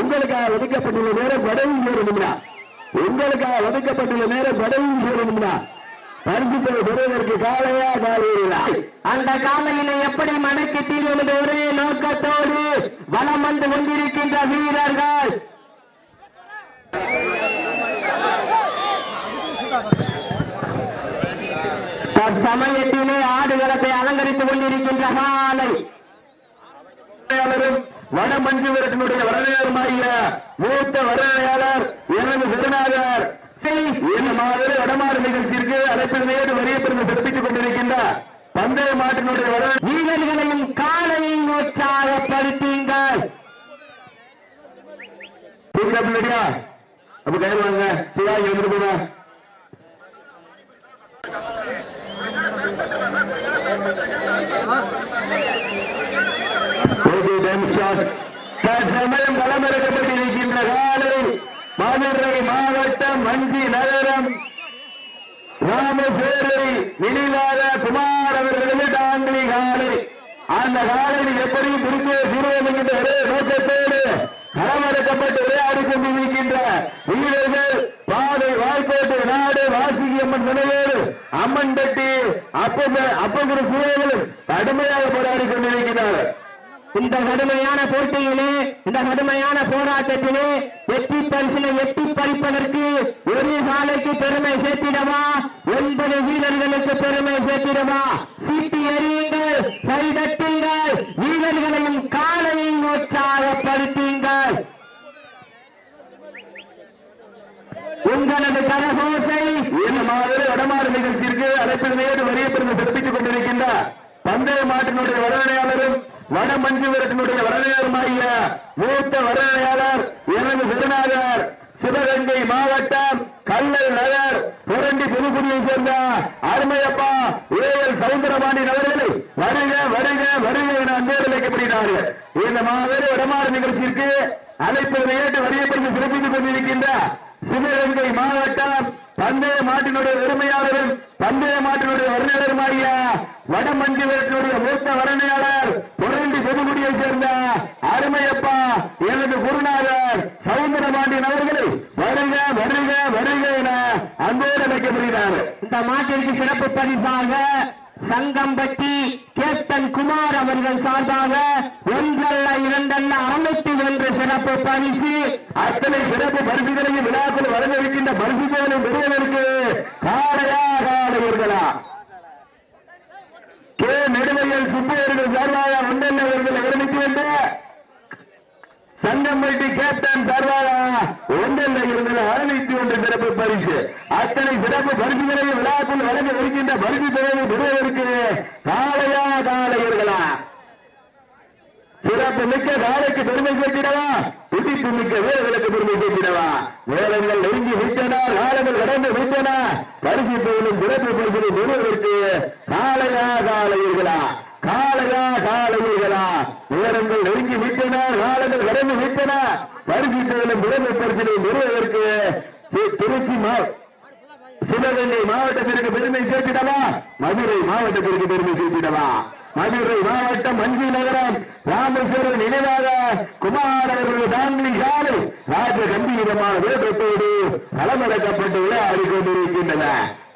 உங்களுக்காக ஒதுக்கப்பட்டுள்ள நேரம் ஒரு நிமிடம் உங்களுக்காக ஒதுக்கப்பட்டுள்ள நேரம் ஒரு நிமிடம் பரிசுத்தை பெறுவதற்கு காலையா காலையா அந்த காலையினை எப்படி மடக்கி தீர்வது ஒரே நோக்கத்தோடு வலம் வந்து கொண்டிருக்கின்ற வீரர்கள். தற்சமயத்திலே ஆடுகளத்தை அலங்கரித்துக் கொண்டிருக்கின்ற காலை. வரலாறும் வட மஞ்சுவரத்தினுடைய வரலாறுமாகிய மூத்த வரலாளர் எனது குருநாதர் இந்த மாதிரி வடமாறு நிகழ்ச்சிக்கு அழைப்பினையோடு வரியப்பிரிந்து சிறப்பித்துக் கொண்டிருக்கின்ற பந்தய மாட்டினுடைய வரலாறு. வீரர்களையும் காலையும் உற்சாகப்படுத்துங்கள் அப்ப கயிறு வாங்க. சிவாஜி வந்துட்டு போங்க டைம் ஸ்டார்ட் தற்சமயம் களமிறக்கப்பட்டிருக்கின்ற காலை மதுரை மாவட்டம் மஞ்சி நகரம். ராமசேரி நினைவாக குமார் அவர்களது டாங்கி காலை. அந்த காலையில் எப்படி முடிந்து தீர்வோம் என்கின்ற ஒரே நோக்கத்தோடு களமிறக்கப்பட்டு விளையாடி கொண்டிருக்கின்ற வீரர்கள் பாதை வாய்ப்பேட்டு நாடு வாசிகி அம்மன் நினைவோடு அம்மன் தட்டி அப்ப அப்பகுரு சூழலும் கடுமையாக போராடி கொண்டிருக்கிறார்கள் இந்த கடுமையான போட்டியிலே இந்த கடுமையான போராட்டத்திலே வெற்றி பரிசினை எட்டி பறிப்பதற்கு ஒரு சாலைக்கு பெருமை சேர்த்திடவா? ஒன்பது வீரர்களுக்கு பெருமை சேர்த்திடவா? சீட்டி எறியுங்கள் கைதட்டுங்கள் வீரர்களையும் காலையும் உற்சாகப்படுத்துங்கள். உங்களது கரகோசை இந்த மாதிரி வடமாறு நிகழ்ச்சிக்கு அழைப்பினையோடு பெருமை சிறப்பித்துக் கொண்டிருக்கின்ற பந்தய மாட்டினுடைய வரலாறும் வட மஞ்சுவரத்தினுடைய வரலாறுமாகிய மூத்த வரலாளர் எனது குருநாதர் சிவகங்கை மாவட்டம் கல்லல் நகர் புரண்டி புதுக்குடியை சேர்ந்த அருமையப்பா ஏஎல் சவுந்தரபாண்டியன் அவர்கள் வருக வருக வருக என அன்போடு வைக்கப்படுகிறார்கள். இந்த மாபெரும் வடமாறு நிகழ்ச்சிக்கு அழைப்பதை ஏற்று வரியப்பிரிந்து சிறப்பித்துக் கொண்டிருக்கின்ற சிவகங்கை மாவட்டம் பந்தய மாட்டினுடைய உரிமையாளரும் பந்தய மாட்டினுடைய வருணையாளருமாகிய வட மஞ்சுவரத்தினுடைய மூத்த வருணையாளர் புரண்டி புதுக்குடியை சேர்ந்த அருமையப்பா எனது குருநாதர் சவுந்தரபாண்டியன் அவர்களை வருக வருக வருக என அன்போடு அழைக்கப்படுகிறார். இந்த மாட்டிற்கு சிறப்பு பரிசாக சங்கம்பட்டி கேப்டன் குமார் அவர்கள் சார்பாக ஒன்றல்ல இரண்டல்ல அறுநூத்தி ஒன்று சிறப்பு பரிசு. அத்தனை சிறப்பு பரிசுகளையும் விழாக்கள் வழங்க இருக்கின்ற பரிசுகளை பெறுவதற்கு காலையா காலையர்களா கே. நெடுமையில் சுப்பையர்கள் சார்பாக ஒன்றல்ல அவர்கள் விரமித்து சங்கம்பட்டி கேப்டன் சர்வாலா ஒன்றல்ல இருந்த அறுநூத்தி ஒன்று சிறப்பு பரிசு. அத்தனை சிறப்பு பரிசுகளையும் விழாக்கள் வழங்க இருக்கின்ற பரிசு தொகையை பெறுவதற்கு காலையா காலையர்களா சிறப்பு மிக்க காலைக்கு பெருமை சேர்த்திடவா? துடிப்பு மிக்க வீரர்களுக்கு பெருமை சேர்த்திடவா? வேலங்கள் நெருங்கி விட்டனா காலங்கள் கடந்து விட்டனா. பரிசு தொழிலும் சிறப்பு பரிசுகளை பெறுவதற்கு காலையா காலையர்களா காலையா காலையர்களா நேரங்கள் நெருங்கி விட்டன காலங்கள் கடந்து விட்டன. பரிசு முதன்மை சிறப்பு பரிசினை பெறுவதற்கு திருச்சி சிவகங்கை மாவட்டத்திற்கு பெருமை சேர்த்திடவா? மதுரை மாவட்டத்திற்கு பெருமை சேர்த்திடவா? மதுரை மாவட்டம் மஞ்சி நகரம் ராமேஸ்வரர் நினைவாக குமாரவர்கள் தாண்டி ராஜ கம்பீரமான வேகத்தோடு களமிறக்கப்பட்டு விளையாடி கொண்டிருக்கின்றன.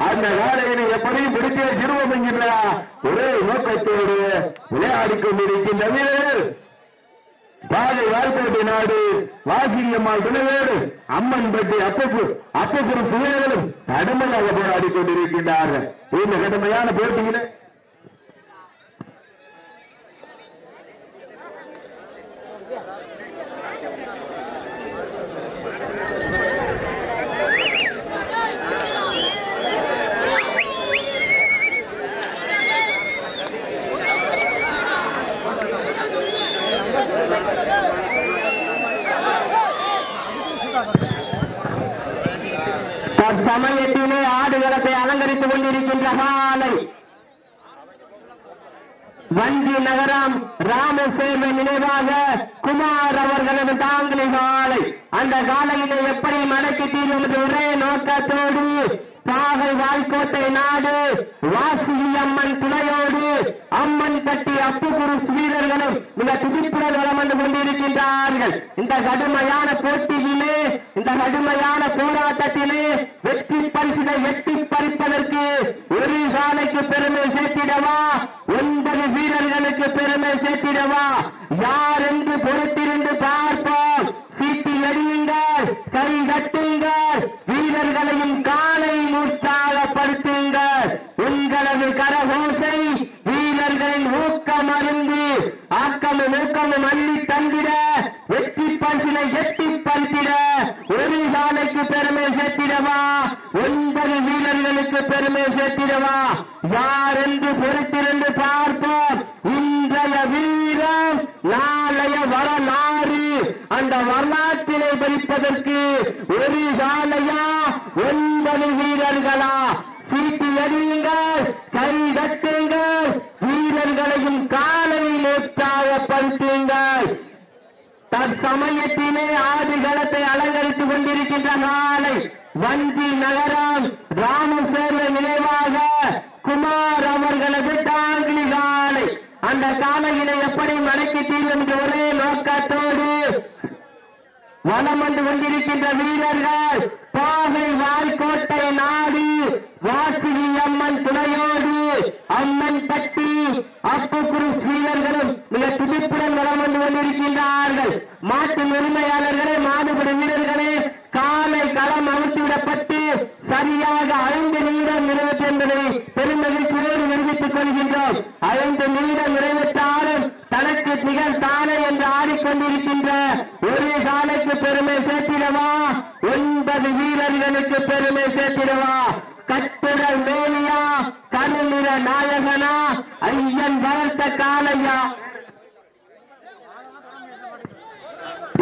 அந்த காலையினை எப்படியும் பிடித்தே திருவம் என்கின்ற ஒரே நோக்கத்தோடு விளையாடி கொண்டிருக்கின்ற வீரர்கள் பாதை வாய்ப்பேட்டை நாடு வாசிங்கம்மாள் துணைவேடு அம்மன் பட்டி அப்பப்பு அப்பப்புற சுவைகளும் கடுமையாக போராடி கொண்டிருக்கின்றார்கள். இந்த கடுமையான போட்டியில தற்சமயத்திலே ஆடுகளத்தை அலங்கரித்துக் கொண்டிருக்கின்ற காலை. வஞ்சி நகரம் ராமசேர்வ நினைவாக குமார் அவர்களது தாங்கலி காலை. அந்த காலையிலே எப்படி மடக்கி தீர்வு ஒரே நோக்கத்தோடு பாகை வாய்க்கோட்டை நாடு வாசுகி அம்மன் துணையோடு அம்மன் கட்டி அப்புகுரு வீரர்களும் மிக துடிப்புடன் வளம் வந்து கொண்டிருக்கின்றார்கள். இந்த கடுமையான போட்டியிலே இந்த கடுமையான போராட்டத்திலே வெற்றி பரிசினை எட்டி பறிப்பதற்கு ஒரு காலைக்கு பெருமை சேர்த்திடவா? ஒன்பது வீரர்களுக்கு பெருமை சேர்த்திடவா? யார் என்று பொறுத்திருந்து பார்ப்போம். சீட்டி எறியுங்கள் கை கட்டுங்கள் வீரர்களையும் காலை உற்சாகப்படுத்துங்கள் உங்களது கரகோசை வீரர்களின் ஊக்கம் அருந்து ஆக்கமும் ஊக்கமும் அள்ளி தந்திட வெற்றி பரிசினை எட்டி பறித்திட ஒரு காலைக்கு பெருமை சேர்த்திடவா? ஒன்பது வீரர்களுக்கு பெருமை சேர்த்திடவா? யார் என்று பொறுத்திருந்து பார்ப்போம். இன்றைய வீரம் நாளைய வரலாறு. அந்த வரலாற்றினை பறிப்பதற்கு ஒரு காலையா ஒன்பது வீரர்களா? சிரித்து எறியுங்கள் கை தட்டுங்கள் வீரர்களையும் காலையில் உற்சாகப்படுத்துங்கள் தற்சமயத்திலே ஆதிகளத்தை அலங்கரித்துக் கொண்டிருக்கின்ற நாளை வஞ்சி நகரம் ராமசேர்வை நினைவாக குமார் அவர்களது டாங்கிலி காலை. அந்த காலையினை எப்படி மடக்கி தீர்வு ஒரே நோக்கத்தோடு வனம் வந்து கொண்டிருக்கின்ற வீரர்கள் பாகை வாய்க்கோட்டை நாடு வாசுகி அம்மன் துணையோடு அம்மன் பட்டி அப்பு குருஸ் வீரர்களும் மிக துடிப்புடன் வளம் வந்து கொண்டிருக்கின்றார்கள். மாட்டின் உரிமையாளர்களே மாடுபடி வீரர்களே காலை களம் அழுத்திவிடப்பட்டு சரியாக ஐந்து நிமிடம் நிறைவேற்று என்பதை பெருமகிழ்ச்சியோடு நிரூபித்துக் கொள்கின்றோம். ஐந்து நிமிடம் நிறைவேற்றாலும் தனக்கு திகழ் தானே என்று ஆடிக்கொண்டிருக்கின்ற ஒரு காலைக்கு பெருமை சேர்த்திடவா? ஒன்பது வீரர்களுக்கு பெருமை சேர்த்திடவா? கட்டுடல் மேலியா கருநிற நாயகனா? ஐயன் வளர்த்த காலையா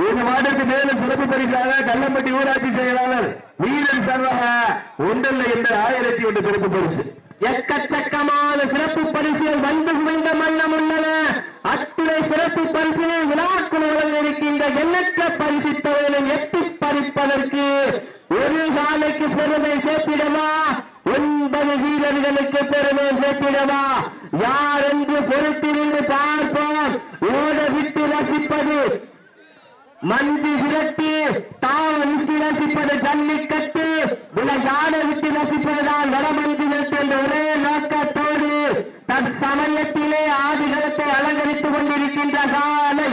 இந்த மாட்டிற்கு மேலும் சிறப்பு பரிசாக கல்லம்பட்டி ஊராட்சி செயலாளர் வீரர் சார்பாக ஒன்றல்ல என்ற ஆயிரத்தி ஒன்று சிறப்பு பரிசு. எக்கச்சக்கமான சிறப்பு பரிசுகள் வந்து குவிந்த மன்னம் உள்ளன அத்துணை சிறப்பு பரிசினை விழாக்குழு வழங்கியிருக்கின்ற எண்ணற்ற பரிசு தொகையினை எட்டி பறிப்பதற்கு ஒரு காலைக்கு பெருமை சேர்த்திடவா ஒன்பது வீரர்களுக்கு பெருமை யார் என்று பொறுத்திருந்து பார்ப்போம். ஓட விட்டு ரசிப்பது. மஞ்சு விரட்டி தாவ விட்டு ரசிப்பது ஜல்லிக்கட்டு. விளையாட விட்டு ரசிப்பதுதான் வடமஞ்சு விரட்டு என்ற ஒரே நோக்கத்தோடு தற்சமயத்திலே ஆதிகளத்தை அலங்கரித்துக் கொண்டிருக்கின்ற காலை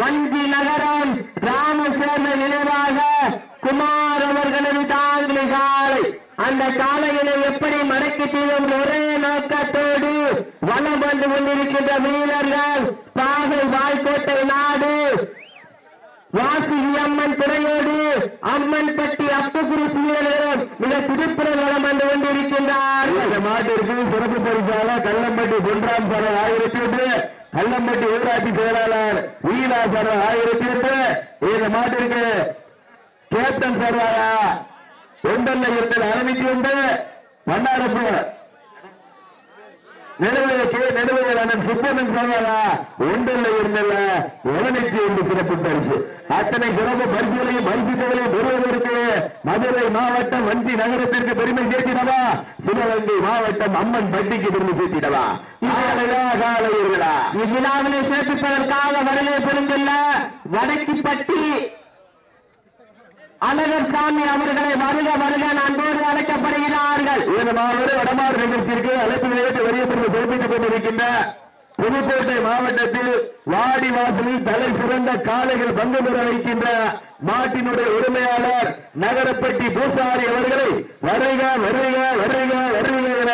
வஞ்சி நகரம் ராமசேர்ந்த நினைவாக குமார் அவர்களது அந்த காலையினை எப்படி மடக்கி தீரும் ஒரே நோக்கத்தோடு வலம் வந்து கொண்டிருக்கின்ற வீரர்கள் பாகை வாய்க்கோட்டை நாடு. வாசிகி அம்மன் துறையோடு அம்மன் பட்டி அப்புகுரு சீரர்களும் மிக துடிப்புடன் வளம் வந்து கொண்டிருக்கின்றார். இந்த மாட்டிற்கு சிறப்பு பரிசாக கல்லம்பட்டி பொன்றாம் சார் ஆயிரத்தி ஒன்று கல்லம்பட்டி ஊராட்சி செயலாளர் வீணா சார் ஆயிரத்தி எட்டு. இந்த மாட்டிற்கு கேப்டன் சார் ஒன்றல்ல இருந்தல் அறுநூத்தி ஒன்று மன்னாரப்பு நெடுவதற்கு நெடுவதல் அண்ணன் சுப்பண்ணன் சார்பாக ஒன்றல்ல இருந்தல்ல இருநூத்தி ஒன்று சிறப்பு பரிசு. அத்தனை சிறப்பு பரிசுகளையும் பரிசுகளையும் பெறுவதற்கு மதுரை மாவட்டம் வஞ்சி நகரத்திற்கு பெருமை சேர்த்திடவா? சிவகங்கை மாவட்டம் அம்மன் பட்டிக்கு பெருமை சேர்த்திடவா? காலையா காலையர்களா இவ்விழாவினை சிறப்பிப்பதற்காக வருகை புரிந்துள்ள பட்டி அழகர் சாமி அவர்களை வருக வருக நண்போடு அழைக்கப்படுகிறார்கள். இந்த மாவட்ட வடமாறு நிகழ்ச்சிக்கு அழைப்பு நிலையத்தை வரியப்பட்டு சிறப்பித்துக் கொண்டிருக்கின்ற புதுக்கோட்டை மாவட்டத்தில் வாடி வாசலில் தலை சிறந்த காளைகள் பங்கு பெற வைக்கின்ற மாட்டினுடைய உரிமையாளர் நகரப்பட்டி பூசாரி அவர்களை வருக வருக வருக வருக என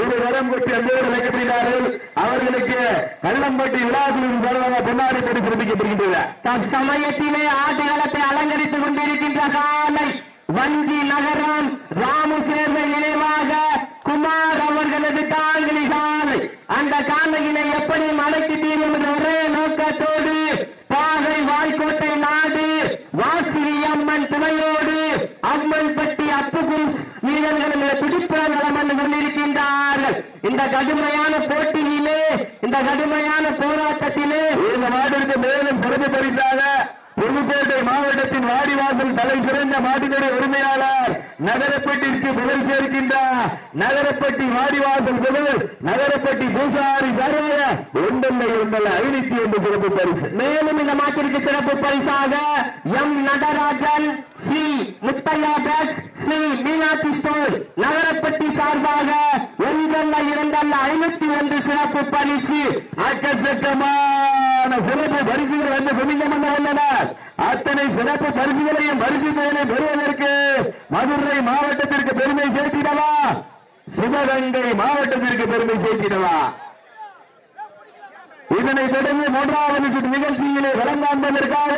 இரு வரம் கொட்டி அன்போடு அழைக்கப்படுகிறார்கள். அவர்களுக்கு கள்ளம்பட்டி விழாக்குழுவின் சார்பாக பொன்னாடி படி சிறப்பிக்கப்படுகின்றன தற்சமயத்திலே ஆட்டுகளத்தை அலங்கரித்துக் கொண்டிருக்கின்ற காலை வஞ்சி நகரம் ராமு சேர்ந்த நினைவாக குமார் அவர்களது தாங்கிலி அந்த காலையினை எப்படி மலைக்கு தீரும் ஒரே நோக்கத்தோடு பாகை வாய்க்கோட்டை நாடு வாசிரி அம்மன் துணையோடு அம்மன் பட்டி அப்புகும் வீரர்கள் மிக துடிப்புடன் வலம் கொண்டிருக்கின்றார்கள். இந்த கடுமையான போட்டியிலே இந்த கடுமையான போராட்டத்திலே இந்த மாட்டிற்கு மேலும் சிறப்பு பரிசாக புதுக்கோட்டை மாவட்டத்தின் வாடிவாசல் தலை சிறந்த மாட்டினுடைய உரிமையாளர் நகரப்பட்டிற்கு புகழ் சேர்க்கின்ற. நகரப்பட்டி வாடிவாசல் புகழ் நகரப்பட்டி பூசாரி சார்பாக ஒன்றல்ல இருந்தல்ல ஐநூத்தி ஒன்று சிறப்பு பரிசு. மேலும் இந்த மாட்டிற்கு சிறப்பு பரிசாக M Natarajan Sri Muthaiah bag Sri Meenakshi store Nagarapatti சார்பாக ஒன்றல்ல இரண்டல்ல ஐநூத்தி ஒன்று சிறப்பு பரிசு. அக்கச்சக்கமான சிறப்பு பரிசுகள் வந்து குமிந்தமல்ல உள்ளன அத்தனை சிறப்பு பரிசுகளையும் பரிசுகளையும் பெறுவதற்கு மதுரை மாவட்டத்திற்கு பெருமை சேர்த்திடவா? சிவகங்கை மாவட்டத்திற்கு பெருமை சேர்த்திடவா? இதனை தொடர்ந்து மூன்றாவது சுற்று நிகழ்ச்சியிலே வளங்காண்டதற்காக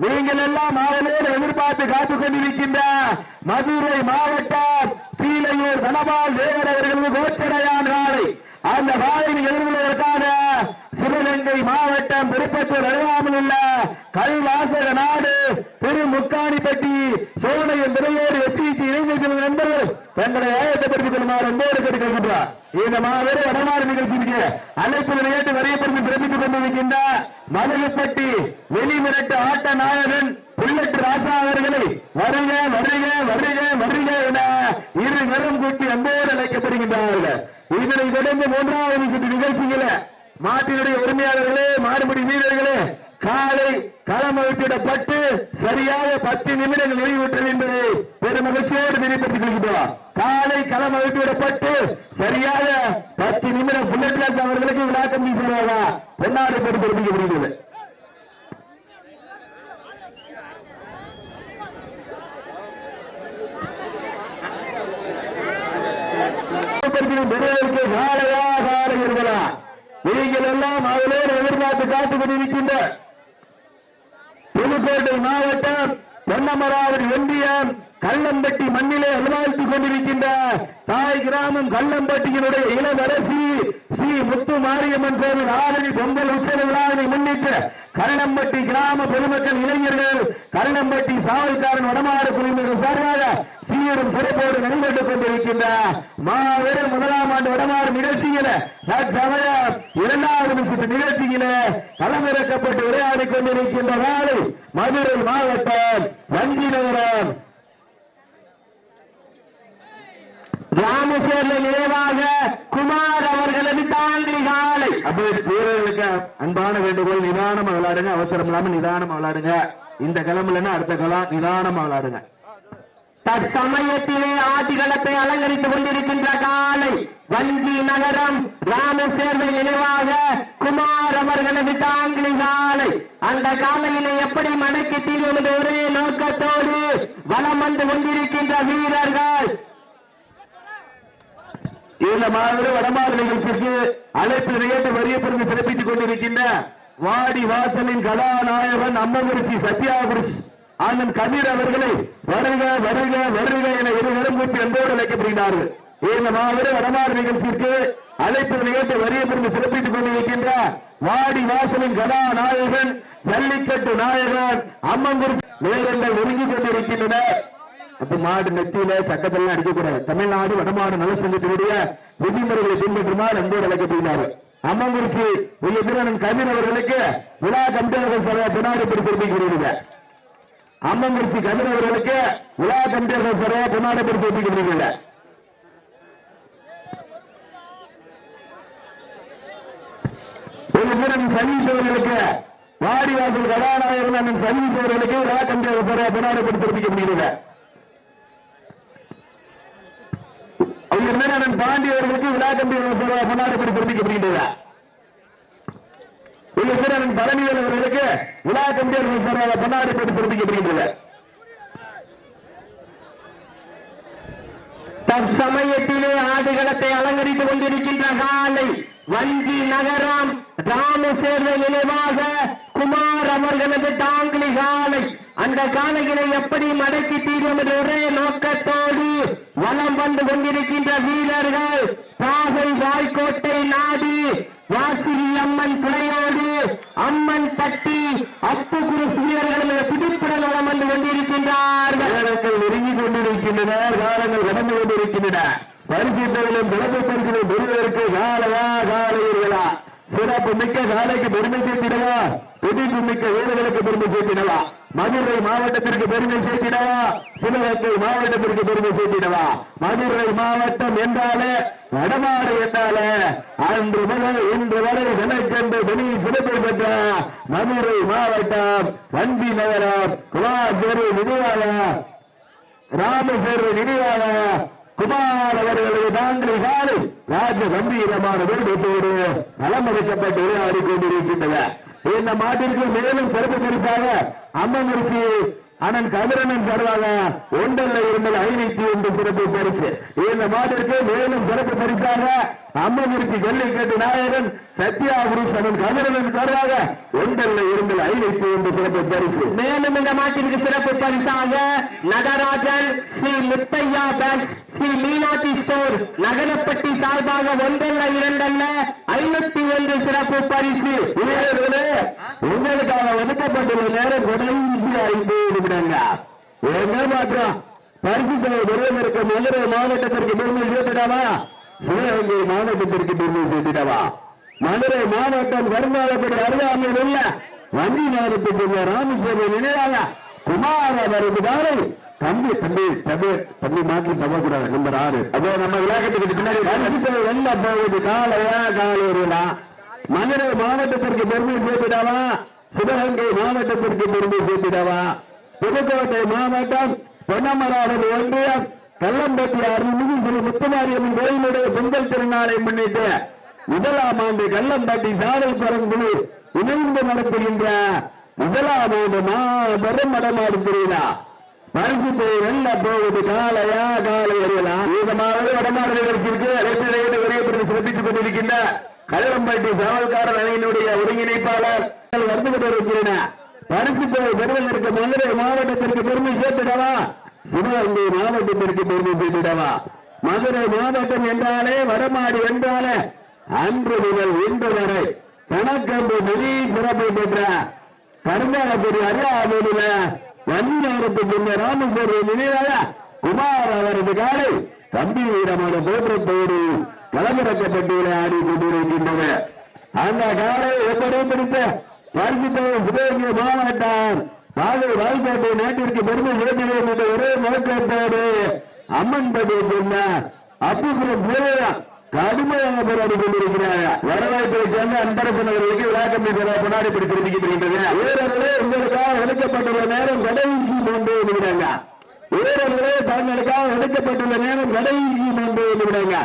நீங்கள் எல்லாம் ஆவலோடு எதிர்பார்த்து காத்துக் கொண்டிருக்கின்ற மதுரை மாவட்டம் கீழையூர் தனபால் தேவர் அவர்களது கோச்சடையான் நாளை அந்த காலையில் எதிர்கொள்வதற்கான சிவகங்கை மாவட்டம் திருப்பத்தூர் அருகாமல் உள்ள கல்வாசக நாடு திருமுக்காணிப்பட்டி சோனையின் துறையோடு எஸ்பிசி இணைந்து செல்லும் நண்பர்கள் தங்களை ஆயத்தப்படுத்திக் கொள்ளுமாறு அன்போடு கேட்டுக்கொள்கின்றார். இந்த மாபெரும் வடமாறு நிகழ்ச்சிக்கு அழைப்பு நிலையத்தை வரையப்படுத்தி சிறப்பித்துக் கொண்டிருக்கின்ற மதுரைப்பட்டி வெளிமிரட்டு ஆட்ட நாயகன் புல்லட்டு ராசா அவர்களை வருக வருக வருக வருக என இரு கரம் கூட்டி அன்போடு அழைக்கப்படுகின்றார்கள் இதனை தொடர்ந்து மூன்றாவது சுற்று நிகழ்ச்சியில மாட்டினுடைய உரிமையாளர்களே மாறுபடி வீரர்களே காலை களமழித்திடப்பட்டு சரியாக பத்து நிமிடங்கள் நிறைவுற்றது என்பதை பெரும் மகிழ்ச்சியோடு தெரியப்படுத்திக் கொள்கின்றோம். காலை களமழித்துவிடப்பட்டு சரியாக பத்து நிமிடம் புல்லட் ராசா அவர்களுக்கு விளாக்கம் வீசுகிறாரா பொன்னாடு போட்டு தெரிவிக்கப்படுகிறது பரிசிலும் பெறுவதற்கு காலையா காலை இருக்கலாம் நீங்கள் எல்லாம் அவளோடு எதிர்பார்த்து காத்துக் கொண்டிருக்கின்ற புதுக்கோட்டை மாவட்டம் பொன்னமராவதி ஒன்றியம் கள்ளம்பட்டி மண்ணிலே அலுவலித்துக் கொண்டிருக்கின்ற தாய் கிராமம் கள்ளம்பட்டியினுடைய இளவரசி ஸ்ரீ முத்து மாரியம்மன் கோவில் ஆரணி பொங்கல் உற்சவ விழாவினை முன்னிட்டு கள்ளம்பட்டி கிராம பொதுமக்கள் இளைஞர்கள் கள்ளம்பட்டி சாவல்காரன் வடமாறு குழுவினர் சார்பாக சீரும் சிறப்போடு நடைபெற்றுக் கொண்டிருக்கின்ற மாபெரும் முதலாம் ஆண்டு வடமாறு நிகழ்ச்சியில தற்சமயம் இரண்டாவது சுற்று நிகழ்ச்சியில களமிறக்கப்பட்டு விளையாடிக் கொண்டிருக்கின்ற நாளை மதுரை மாவட்டம் வஞ்சி நகரம் நினைவாக குமார் அவர்களது தாண்டி காலை. அப்ப வீரர்களுக்கு அன்பான வேண்டுகோள் நிதானமா விளையாடுங்க. அவசரம் இல்லாம நிதானமா விளையாடுங்க. இந்த கிளம்புலன்னா அடுத்த களம் நிதானமா விளையாடுங்க. தற்சமயத்திலே ஆதிகளத்தை அலங்கரித்துக் கொண்டிருக்கின்ற காலை. வஞ்சி நகரம் ராமசேர்வை நினைவாக குமார் அவர்களது தாங்கிலி காலை. அந்த காலையிலே எப்படி மடக்கி தீர்வது ஒரே நோக்கத்தோடு வலம் வந்து கொண்டிருக்கின்ற வீரர்கள். இந்த மாநில வடமாறு நிகழ்ச்சிக்கு அழைப்பு நிலையத்தை வரியப்படுத்தி சிறப்பித்துக் கொண்டிருக்கின்ற வாடி வாசலின் கதாநாயகன் அம்மகுறிச்சி சத்யாகுரிசி அண்ணன் கபீர் அவர்களை வருக வருக வருக என இருவரும் கூட்டி அன்போடு அழைக்கப்படுகிறார்கள். இந்த மாவட்ட வடமாறு நிகழ்ச்சிக்கு அழைப்பு நிலையத்தை வரியப்படுத்தி சிறப்பித்துக் கொண்டிருக்கின்ற வாடி வாசலின் கதாநாயகன் ஜல்லிக்கட்டு நாயகன் அம்மங்குறிச்சி நேரங்கள் ஒதுங்கிக் கொண்டிருக்கின்றன அப்ப மாடு நெத்தியில சட்டத்தெல்லாம் அடிக்கக்கூடாது. தமிழ்நாடு வடமாடு நல்ல சங்கத்தினுடைய விதிமுறைகளை பின்பற்றுமாறு அன்போடு அழைக்கப்படுகிறார். அம்மங்குறிச்சி உயர்திறன் கவின் அவர்களுக்கு விழா கம்பியர்கள் சபை பின்னாடி படி அம்மங்குறிச்சி கவின் அவர்களுக்கு விழா கம்பியர்கள் சபை பின்னாடி படி சிறப்பிக்கிறீங்க உயர்திறன் அவர்களுக்கு வாடிவாசல் கதாநாயகன் அண்ணன் சதீஷ் அவர்களுக்கு விழா கம்பியர்கள் சபை பின்னாடி படி சிறப்பிக்கிறீங்க பாண்டி அவர்களுக்கு விழா கம்பி பழனிவேல் அவர்களுக்கு விழா கம்பி தற்சமயத்திலே ஆடுகளத்தை அலங்கரித்துக் கொண்டிருக்கின்ற காலை வஞ்சி நகரம் ராமசேர்ந்த நினைவாக குமார் அவர்களது டாங்கிலி காலை. அந்த காலைகளை எப்படி மடக்கி தீரும் என்ற ஒரே நோக்கத்தோடு வலம் வந்து கொண்டிருக்கின்ற வீரர்கள் பாகை வாய்க்கோட்டை நாடு வாசிரி அம்மன் துணையோடு அம்மன் பட்டி அப்புகுரு சீரர்கள் புதுப்புடன் வலம் வந்து கொண்டிருக்கின்றார்கள். நெருங்கி கொண்டிருக்கின்றனர் காலங்கள் நடந்து கொண்டிருக்கின்றன. பரிசுத்தவர்களும் சிறப்பு பரிசுகளும் பெறுவதற்கு காலையா காலையீர்களா? சிறப்பு மிக்க காலைக்கு பெருமை சேர்த்திடவா? துடிப்பு மிக்க வீரர்களுக்கு பெருமை சேர்த்தினவா மதுரை மாவட்டத்திற்கு பெருமை சேர்த்தினவா சிவகங்கை மாவட்டத்திற்கு பெருமை சேர்த்திடவா? மதுரை மாவட்டம் என்றாலே வடமாறு என்றாலே அன்று முதல் இன்று வரை விலைக்கென்று வெளி சிறப்பு பெற்ற மதுரை மாவட்டம் வண்டி நகரம் குலாச்சேரி நினைவாக ராமசேரு நினைவாக குமார் அவர்களது தாண்டி காலை ராஜ கம்பீரமான நலம் நலமளிக்கப்பட்டு விளையாடி கொண்டிருக்கின்றன இந்த மாட்டிற்கு மேலும் சிறப்பு பரிசாக அம்மங்குறிச்சி அண்ணன் கதிரண்ணன் சார்பாக ஒன்றல்ல இருந்தல் ஐநூத்தி ஒன்று சிறப்பு பரிசு. இந்த மாட்டிற்கு மேலும் சிறப்பு பரிசாக அம்மங்குறிச்சி ஜல்லிக்கட்டு நாயகன் சத்யா புருஷன் கதிரண்ணன் சார்பாக ஒன்றல்ல இருந்தல் ஐநூத்தி ஒன்று சிறப்பு பரிசு. மேலும் இந்த மாட்டிற்கு சிறப்பு பரிசாக நடராஜன் ஸ்ரீ முத்தையா பேங்க் ஸ்ரீ மீனா நகரப்பட்டி சார்பாக ஒன்றல்ல இரண்டல்ல ஐநூத்தி ஒன்று சிறப்பு பரிசு. உங்களுக்காக ஒதுக்கப்பட்டுள்ள நேரம் கடைசி ஐந்து நிமிடங்க. என்ன மாற்றம். பரிசு தொகை பெறுவதற்கு மதுரை மாவட்டத்திற்கு பெருமை சேர்த்துட்டாவா? சிவகங்கை மாவட்டத்திற்கு பெருமை சேர்த்துட்டாவா? மதுரை மாவட்டம் வருங்காலத்தில் அருகாமையில் உள்ள வண்டி மாவட்டத்துக்கு ராமசுவாமி நினைவாக குமார் அவரது தம்பி தம்பி தம்பி தம்பி மாற்றி தவக்கூடாது நம்பர் ஆறு அதோ நம்ம விளையாட்டுக்கு பின்னாடி வெள்ள போகுது. காலையா காலையா மதுரை மாவட்டத்திற்கு பெருமை சேர்த்திடவா? சிவகங்கை மாவட்டத்திற்கு பெருமை சேர்த்திடவா? புதுக்கோட்டை மாவட்டம் பொன்னமராவதி ஒன்றியம் கல்லம்பட்டி அருள்மிகு ஸ்ரீ முத்துமாரியம்மன் கோயிலுடைய பொங்கல் திருநாளை முன்னிட்டு முதலாம் ஆண்டு கல்லம்பட்டி சாலை பரங்குழு இணைந்து நடத்துகின்ற முதலாம் ஆண்டு மாபெரும் மடமாடு திருவிழா. பரிசு போய் வெள்ள போகுது காலையா காலை அறியலாம் இதமாவது வடமாடு நிகழ்ச்சிக்கு அழைப்பிடையிட்டு விரைவுபடுத்தி சிறப்பித்துக் கொண்டிருக்கின்ற கல்லம்பட்டி சாவல்காரர் அணியினுடைய ஒருங்கிணைப்பாளர். வந்து கொண்டிருக்கிறேன் பரிசு போய் பெறுவதற்கு மதுரை மாவட்டத்திற்கு பெருமை சேர்த்திடவா? சிவகங்கை மாவட்டத்திற்கு பெருமை சேர்த்திடவா? மதுரை மாவட்டம் என்றாலே வடமாடு என்றாலே அன்று முதல் இன்று வரை கணக்கம்பு மிக சிறப்பு பெற்ற கருங்காலப்படி அருளாமையில வன்னி நேரத்துக்கு இந்த ராமேஸ்வரம் நினைவாக குமார் அவரது காலை கம்பீரமான தோற்றத்தோடு களமிறக்கப்பட்டு ஆடி கொண்டிருக்கின்றன. அந்த காலை எப்படி பிடித்த பரிசுத்தவர் சிவகங்கை மாவட்டம் பாதை வாழ்க்கை நாட்டிற்கு பெருமை சேர்க்கிறோம் என்ற ஒரே நோக்கத்தோடு அம்மன் படி சொன்ன அப்புறம் கடுமையாக போராடி கொண்டிருக்கிறார் வரலாற்றை சேர்ந்த அன்பரசன் அவர்களுக்கு விழாக்கம்பி சேவை கொண்டாடி பிடித்திருக்கின்றன வீரர்களே உங்களுக்காக ஒதுக்கப்பட்டுள்ள நேரம் கடைசி மூன்று நிமிடங்க. வீரர்களே தங்களுக்காக ஒதுக்கப்பட்டுள்ள நேரம் கடைசி மூன்று நிமிடங்க.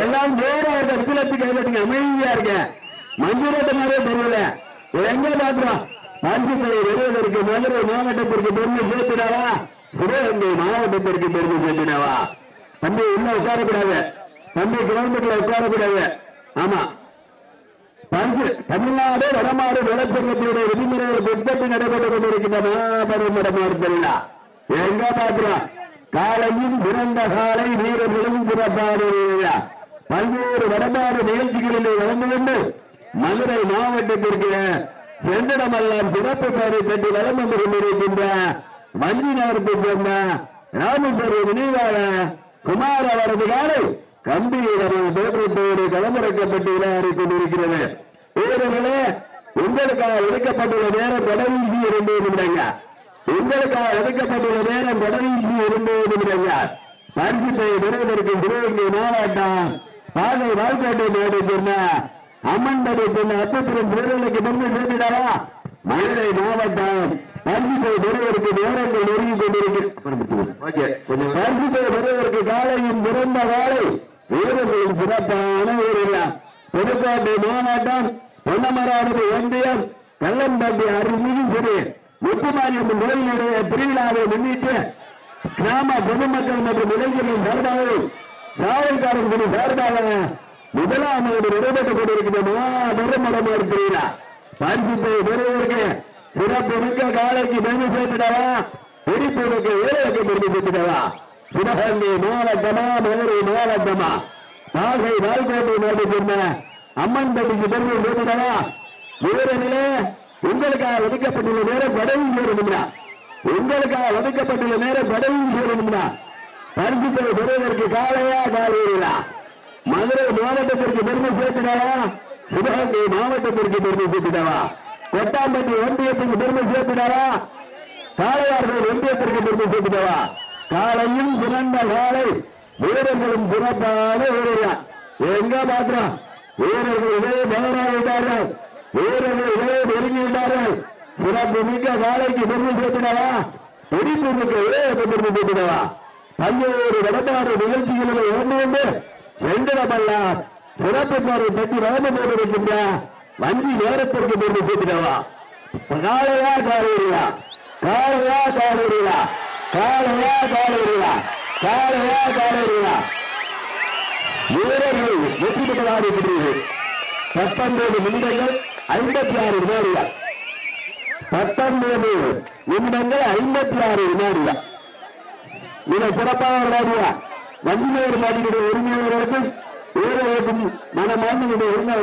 எல்லாம் வேற வித்திலத்துக்கு கைதட்டுங்க அமைதியா இருக்க மஞ்சுரட்டமாவே தெரியல. எங்க பாக்குறோம் பரிசுகளை வருவதற்கு மதுரை மாவட்டத்திற்கு பெருமை சேர்த்தினாவா சிவகங்கை மாவட்டத்திற்கு பெருமை சேர்த்தினாவா தம்பி இன்னும் உட்காரக்கூடாது. தம்பி கிரௌண்டுக்குள்ள உட்காரக்கூடாது ஆமா. பரிசு தமிழ்நாடு வடமாடு வளர்ச்சங்கத்தினுடைய விதிமுறைகள் பின்பற்றி நடைபெற்றுக் கொண்டிருக்கின்ற மாபெரும் வடமாடு திருவிழா எங்க பாக்குறோம் காலையும் பிறந்த காலை வீரர்களும் சிறப்பாடு பல்வேறு வடமாடு நிகழ்ச்சிகளிலே கலந்து கொண்டு மதுரை மாவட்டத்திற்கு சென்றிடமெல்லாம் சிறப்பு பெயரை பெற்று வளம் வந்து கொண்டிருக்கின்ற வஞ்சி நகரத்தை சேர்ந்த ராமபுரி நினைவாக குமார் அவரது காலை கம்பீரமான தோற்றத்தோடு களமிறக்கப்பட்டு விளையாடி கொண்டிருக்கிறது வீரர்களே உங்களுக்காக ஒதுக்கப்பட்டுள்ள நேரம் கடைசி இரண்டு நிமிடங்க உங்களுக்காக ஒதுக்கப்பட்டுள்ள நேரம் கடைசி இரண்டு நிமிடங்க பரிசுத்தை பெறுவதற்கு சிவகங்கை மாவட்டம் பாதை வாழ்க்கோட்டை சொன்ன அம்மன்படி சொன்ன அத்தப்புறம் வீரர்களுக்கு பெருமை சேர்த்திடாவா மதுரை மாவட்டம். பரிசுத்தை பெறுவதற்கு நேரங்கள் நெருங்கி கொண்டிருக்கிறது பரிசுத்தை பெறுவதற்கு காலையும் பிறந்த காலை வீரர்களின் சிறப்பான வீரர்கள். புதுக்கோட்டை மாவட்டம் பொன்னமராவதி ஒன்றியம் கல்லம்பட்டி அருள்மிகு சிறு முத்துமாரியம் நோயினுடைய திருவிழாவை முன்னிட்டு கிராம பொதுமக்கள் மற்றும் இளைஞர்களின் சார்பாகவும் சாவல்காரர்களின் சார்பாக முதலாம் ஆண்டு கொண்டிருக்கிற மாபெரும் மடமாறு திருவிழா. பரிசுத்தை பெறுவதற்கு சிறப்பு மிக்க காலைக்கு பெருமை சேர்த்துடவா பிடிப்புக்கு ஏழைக்கு பெருமை சேர்த்துடவா சிவகங்கை மாவட்டமா மதுரை மாவட்டமா? நாகை வாழ்க்கை நாடு சொன்ன அம்மன் பட்டிக்கு பெருமை சேர்த்திடவா வீரர்களே உங்களுக்காக ஒதுக்கப்பட்டுள்ள நேரம் கடைசி சேரணும்னா உங்களுக்காக ஒதுக்கப்பட்டுள்ள நேரம் கடைசி சேரணும்னா பரிசுத்தை பெறுவதற்கு காலையா காலையா மதுரை மாவட்டத்திற்கு பெருமை சேர்த்திடவா? சிவகங்கை மாவட்டத்திற்கு பெருமை சேர்த்திடவா? கொட்டாம்பட்டி ஒன்றியத்திற்கு பெருமை சேர்த்திடவா? காளையார்கள் ஒன்றியத்திற்கு பெருமை சேர்த்திடவா? காலையும் சிறந்த காலை வீரர்களும் சிறப்பான வீரர்கள். எங்க மாத்திரம் வீரர்கள் இதே மகனாகிவிட்டார்கள் வீரர்கள் இதே நெருங்கி சிறப்பு மிக்க காலைக்கு பெருமை சேர்த்தினவா துடிப்பு மிக்க வீரருக்கு பெருமை சேர்த்தினவா பல்வேறு வடநாடு நிகழ்ச்சிகளில் ஒன்று செந்திரமல்லார் சிறப்பு பாரு பற்றி வளர்ந்து போட்டிருக்கின்ற வஞ்சி நேரத்திற்கு பெருமை சேர்த்தினவா காலையா காலையா காலையா காலையா காலையா காலையா காலையா காலையா வீரர்கள் வெற்றி பெற்றதாக இருக்கிறீர்கள் பத்தொன்பது நிமிடங்கள் ஐம்பத்தி ஆறு வினாடிகள் பத்தொன்பது நிமிடங்கள் ஐம்பத்தி ஆறு வினாடிகள் மிக சிறப்பாக விளையாடியா? வஞ்சிநேர் மாட்டினுடைய உரிமையாளர்களுக்கும் வீரர்களுக்கும் மனமார்ந்த உரிமை